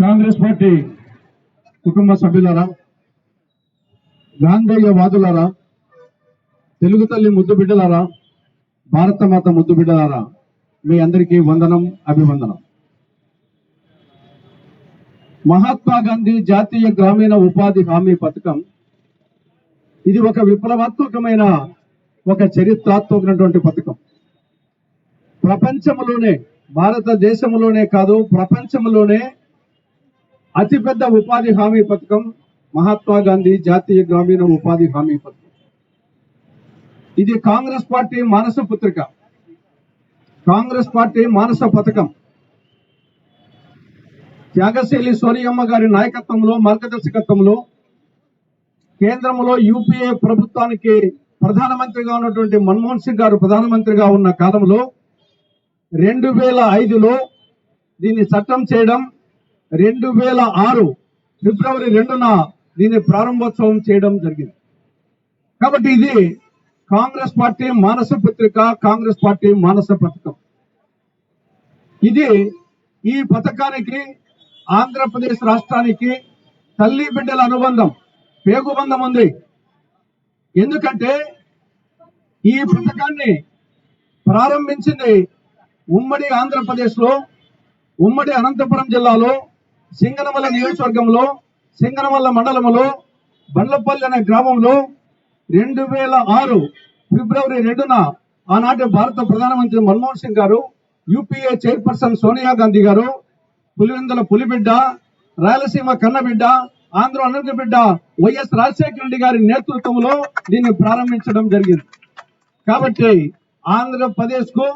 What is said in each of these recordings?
Congress party కుటుంబ సభ్యులరా గాంధేయ వాదులరా తెలుగు తల్లి ముద్దు బిడ్డలారా భారత మాత ముద్దు బిడ్డలారా మీ అందరికీ వందనం అభివందనం. మహాత్మా గాంధీ జాతీయ గ్రామీణ ఉపాధి హామీ పథకం ఇది ఒక విప్లవాత్మకమైన ఒక చరిత్రాత్మకమైనటువంటి పథకం. ప్రపంచంలోనే భారతదేశంలోనే కాదు ప్రపంచంలోనే అతిపెద్ద ఉపాధి హామీ పథకం మహాత్మా గాంధీ జాతీయ గ్రామీణ ఉపాధి హామీ పథకం. ఇది కాంగ్రెస్ పార్టీ మానస పుత్రిక. కాంగ్రెస్ పార్టీ మానస పథకం. త్యాగశైలి సోనియమ్మ గారి నాయకత్వంలో మార్గదర్శకత్వంలో కేంద్రంలో యూపీఏ ప్రభుత్వానికి ప్రధానమంత్రిగా ఉన్నటువంటి మన్మోహన్ సింగ్ గారు ప్రధానమంత్రిగా ఉన్న కాలంలో రెండు వేల ఐదులో దీన్ని చట్టం చేయడం రెండు వేల ఆరు ఫిబ్రవరి రెండున దీన్ని ప్రారంభోత్సవం చేయడం జరిగింది. కాబట్టి ఇది కాంగ్రెస్ పార్టీ మానస పత్రిక కాంగ్రెస్ పార్టీ మానస పథకం. ఇది ఈ పథకానికి ఆంధ్రప్రదేశ్ రాష్ట్రానికి తల్లి బిడ్డల అనుబంధం పేగుబంధం ఉంది. ఎందుకంటే ఈ పథకాన్ని ప్రారంభించింది ఉమ్మడి ఆంధ్రప్రదేశ్లో ఉమ్మడి అనంతపురం జిల్లాలో సింగనమల్ల నియోజకవర్గంలో సింగనమల్ల మండలంలో బండ్లపల్లి అనే గ్రామంలో రెండు వేల ఆరు ఫిబ్రవరి రెండున ఆనాటి భారత ప్రధానమంత్రి మన్మోహన్ సింగ్ గారు యూపీఏ చైర్పర్సన్ సోనియా గాంధీ గారు పులివెందుల పులిబిడ్డ రాయలసీమ కన్నబిడ్డ ఆంధ్ర అనర్గ వైఎస్ రాజశేఖర రెడ్డి గారి నేతృత్వంలో దీన్ని ప్రారంభించడం జరిగింది. కాబట్టి ఆంధ్రప్రదేశ్కు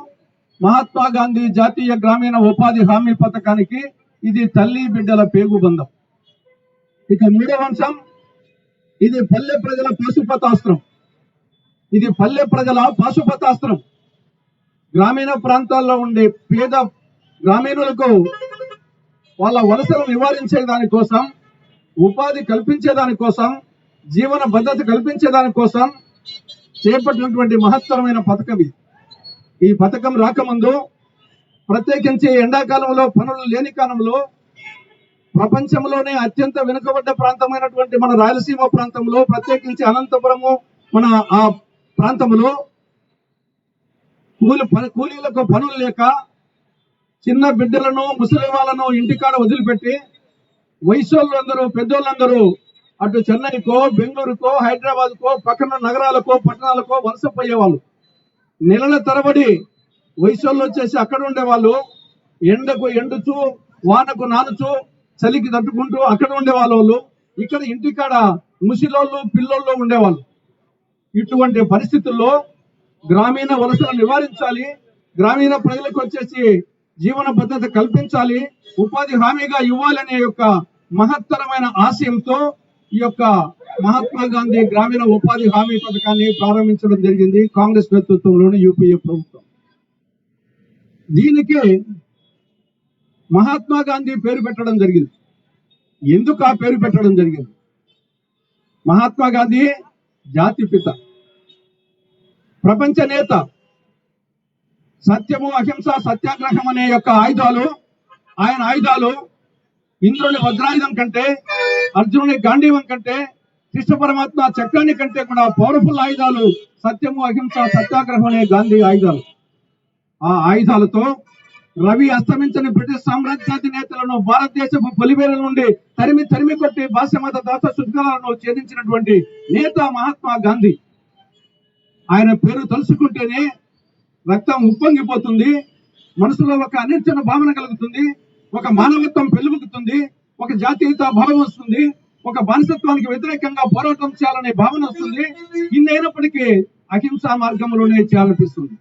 మహాత్మా గాంధీ జాతీయ గ్రామీణ ఉపాధి హామీ పథకానికి ఇది తల్లి బిడ్డల పేగు బంధం. ఇక మూడవ అంశం ఇది పల్లె ప్రజల పాశుపతాస్త్రం. ఇది పల్లె ప్రజల పాశుపతాస్త్రం. గ్రామీణ ప్రాంతాల్లో ఉండే పేద గ్రామీణులకు వాళ్ళ వలసలు నివారించే దానికోసం ఉపాధి కల్పించే దానికోసం జీవన భద్రత కల్పించే దానికోసం చేపట్టినటువంటి మహత్తరమైన పథకం ఇది. ఈ పథకం రాకముందు ప్రత్యేకించి ఎండాకాలంలో పనులు లేని కాలంలో ప్రపంచంలోనే అత్యంత వెనుకబడ్డ ప్రాంతమైనటువంటి మన రాయలసీమ ప్రాంతంలో ప్రత్యేకించి అనంతపురము మన ఆ ప్రాంతంలో కూలి కూలీలకు పనులు లేక చిన్న బిడ్డలను ముసలి వాళ్ళను ఇంటికాడ వదిలిపెట్టి వయసోళ్ళందరూ పెద్దోళ్ళందరూ అటు చెన్నైకో బెంగళూరుకో హైదరాబాద్ కో పక్కన నగరాలకో పట్టణాలకో వలసపోయేవాళ్ళు నెలల తరబడి వయసులో వచ్చేసి అక్కడ ఉండేవాళ్ళు. ఎండకు ఎండుచు వానకు నానుచు చలికి తట్టుకుంటూ అక్కడ ఉండే వాళ్ళు. ఇక్కడ ఇంటికాడ ముసిలోళ్ళు పిల్లోళ్ళు ఉండేవాళ్ళు. ఇటువంటి పరిస్థితుల్లో గ్రామీణ వలసలు నివారించాలి. గ్రామీణ ప్రజలకు వచ్చేసి జీవన భద్రత కల్పించాలి. ఉపాధి హామీగా ఇవ్వాలనే యొక్క మహత్తరమైన ఆశయంతో ఈ యొక్క మహాత్మా గాంధీ గ్రామీణ ఉపాధి హామీ పథకాన్ని ప్రారంభించడం జరిగింది కాంగ్రెస్ నేతృత్వంలోని యూపీఏ ప్రభుత్వం. దీనికి మహాత్మా గాంధీ పేరు పెట్టడం జరిగింది. ఎందుకు ఆ పేరు పెట్టడం జరిగింది? మహాత్మా గాంధీ జాతి పిత ప్రపంచ నేత సత్యము అహింస సత్యాగ్రహం అనే యొక్క ఆయుధాలు ఆయన ఆయుధాలు ఇంద్రుని వజ్రాయుధం కంటే అర్జునుని గాంధీవం కంటే కృష్ణ పరమాత్మ చక్రాన్ని కంటే కూడా పవర్ఫుల్ ఆయుధాలు సత్యము అహింస సత్యాగ్రహం అనే గాంధీ ఆయుధాలు. ఆ ఆయుధాలతో రవి అస్తమించని బ్రిటిష్ సామ్రాజ్యాధినేతలను భారతదేశపు పొలిమేర నుండి తరిమి తరిమి కొట్టి భాష్యమత దాత శుద్ధాలను ఛేదించినటువంటి నేత మహాత్మా గాంధీ. ఆయన పేరు తలుసుకుంటేనే రక్తం ఉప్పొంగిపోతుంది మనసులో ఒక అనిర్చన భావన కలుగుతుంది ఒక మానవత్వం పెలుగుతుంది ఒక జాతీయత భావం వస్తుంది ఒక బానిసత్వానికి వ్యతిరేకంగా పోరాటం చేయాలనే భావన వస్తుంది ఇన్నైనప్పటికీ అహింసా మార్గంలోనే చేయాలనిపిస్తుంది.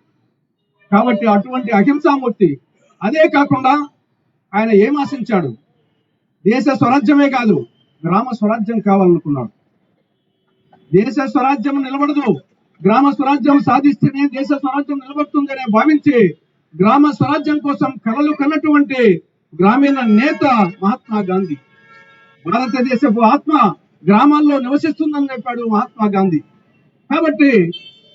కాబట్టి అటువంటి అహింసామూర్తి అదే కాకుండా ఆయన ఏం ఆశించాడు? దేశ స్వరాజ్యమే కాదు గ్రామ స్వరాజ్యం కావాలనుకున్నాడు. దేశ స్వరాజ్యం నిలబడదు గ్రామ స్వరాజ్యం సాధిస్తేనే దేశ స్వరాజ్యం నిలబడుతుందనే భావించి గ్రామ స్వరాజ్యం కోసం కలలు కన్నటువంటి గ్రామీణ నేత మహాత్మా గాంధీ. భారతదేశపు ఆత్మ గ్రామాల్లో నివసిస్తుందని చెప్పాడు మహాత్మా గాంధీ. కాబట్టి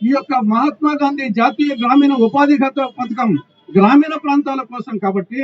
ఈ యొక్క మహాత్మా గాంధీ జాతీయ గ్రామీణ ఉపాధి పథకం గ్రామీణ ప్రాంతాల కోసం కాబట్టి